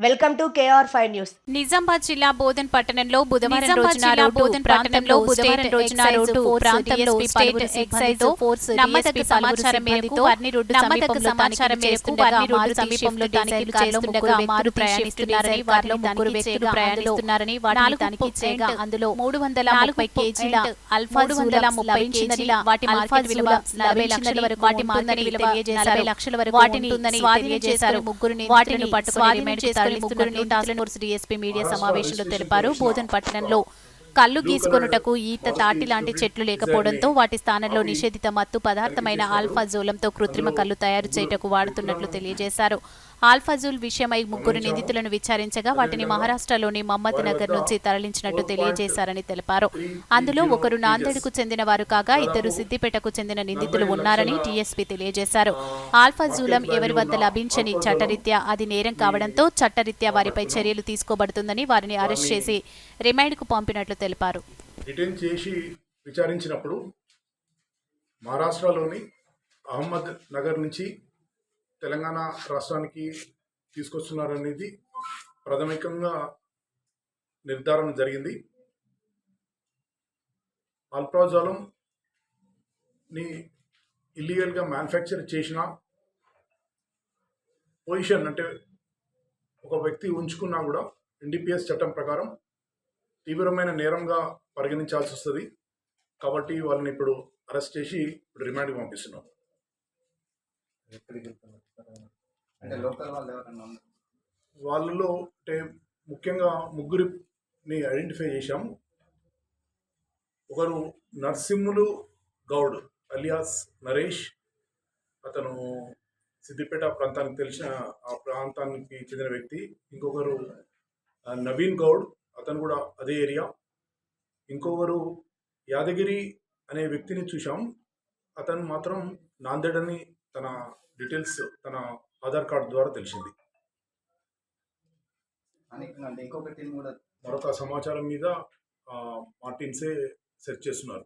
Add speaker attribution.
Speaker 1: Welcome to KR five news
Speaker 2: Nizamabad జిల్లా బోధన్ పట్టణంలో బుధవారం రోజున
Speaker 3: బోధన్
Speaker 2: ప్రాంతంలో
Speaker 3: పట్టణంలో
Speaker 2: బుధవారం రోజున రోడ్డు ప్రాంతంలో స్టేట్ ఎక్సైజ్ ఫోర్స్
Speaker 3: నమ్మదగ్గ సమాచారం మేరకు వారిని రోడ్డు
Speaker 2: నమ్మదగ్గ
Speaker 3: సమీపంలో
Speaker 2: సమాచారం మేరకు వారిని రోడ్డు సమీపంలో తనిఖీలు చేస్తుండగా
Speaker 3: ముగ్గురు
Speaker 2: మారు ప్రయాణిస్తున్నారని వారిలో ముగ్గురు వ్యక్తులు ప్రయాణిస్తున్నారని వాటిని తనిఖీ చేయగా అందులో మూడు వందల
Speaker 3: నాలుగు
Speaker 2: ముప్పై కేజీల
Speaker 3: పాయింట్
Speaker 2: అల్ఫా
Speaker 3: మూడు వందల ముప్పై కేజీల
Speaker 2: వాటి
Speaker 3: అల్ఫా
Speaker 2: విలువ నలభై లక్షల వరకు
Speaker 3: వాటి మార్కెట్ విలువ నలభై లక్షల వరకు
Speaker 2: వాటిని
Speaker 3: తెలియజేశారు.
Speaker 2: చేశారు ముగ్గురు
Speaker 3: వాటిని
Speaker 2: పట్టుకుని రిమాండ్కి
Speaker 3: ముగ్గురిని
Speaker 2: టాస్క్ ఫోర్స్ డీఎస్పీ మీడియా సమావేశంలో తెలిపారు. బోధన్ పట్టణంలో కళ్ళు గీసుకొనుటకు ఈత తాటి లాంటి చెట్లు లేకపోవడంతో వాటి స్థానంలో నిషేధిత మత్తు పదార్థమైన ఆల్ఫాజోలంతో కృత్రిమ కళ్ళు తయారు చేయుటకు వాడుతున్నట్లు తెలియజేశారు. ఆల్ఫాజోల్ విషయమై ముగ్గురు నిందితులను విచారించగా వాటిని మహారాష్ట్రలోని మహమ్మద్ నగర్ నుంచి తరలించినట్టు తెలియజేశారని తెలిపారు. అందులో ఒకరు నాందేడ్కు చెందిన వారు కాగా ఇద్దరు సిద్దిపేటకు చెందిన నిందితులు ఉన్నారని టీఎస్పీ తెలియజేశారు. ఆల్ఫాజూలం ఎవరి వద్ద లభించని చట్టరీత్యా అది నేరం కావడంతో చట్టరీత్యా వారిపై చర్యలు తీసుకోబడుతుందని వారిని అరెస్ట్ చేసి రిమాండ్కు పంపినట్లు తెలిపారు.
Speaker 4: డిటైన్ చేసి విచారించినప్పుడు మహారాష్ట్రలోని అహ్మద్ నగర్ నుంచి తెలంగాణ రాష్ట్రానికి తీసుకొస్తున్నారనేది ప్రాథమికంగా నిర్ధారణ జరిగింది. అల్ప్రాజాలంని ఇల్లీగల్గా మ్యానుఫ్యాక్చర్ చేసిన పొజిషన్ అంటే ఒక వ్యక్తి ఉంచుకున్నా కూడా ఎన్డీపీఎస్ చట్టం ప్రకారం తీవ్రమైన నేరంగా పరిగణించాల్సి వస్తుంది. కాబట్టి వాళ్ళని ఇప్పుడు అరెస్ట్ చేసి ఇప్పుడు రిమాండ్కి పంపిస్తున్నాం.
Speaker 5: అంటే లోకల్ వాళ్ళు
Speaker 4: వాళ్ళలో అంటే ముఖ్యంగా ముగ్గురిని ఐడెంటిఫై చేశాం. ఒకరు నర్సింహులు గౌడ్ అలియాస్ నరేష్ అతను సిద్దిపేట ప్రాంతానికి తెలిసిన ఆ ప్రాంతానికి చెందిన వ్యక్తి. ఇంకొకరు నవీన్ గౌడ్ అతను కూడా అదే ఏరియా. ఇంకొకరు యాదగిరి అనే వ్యక్తిని చూసాం అతను మాత్రం నాందేడ్ అని తన డీటెయిల్స్ తన ఆధార్ కార్డు ద్వారా తెలిసింది. మరొక సమాచారం మీద ఆ, మా టీమ్సే సెర్చ్ చేస్తున్నారు.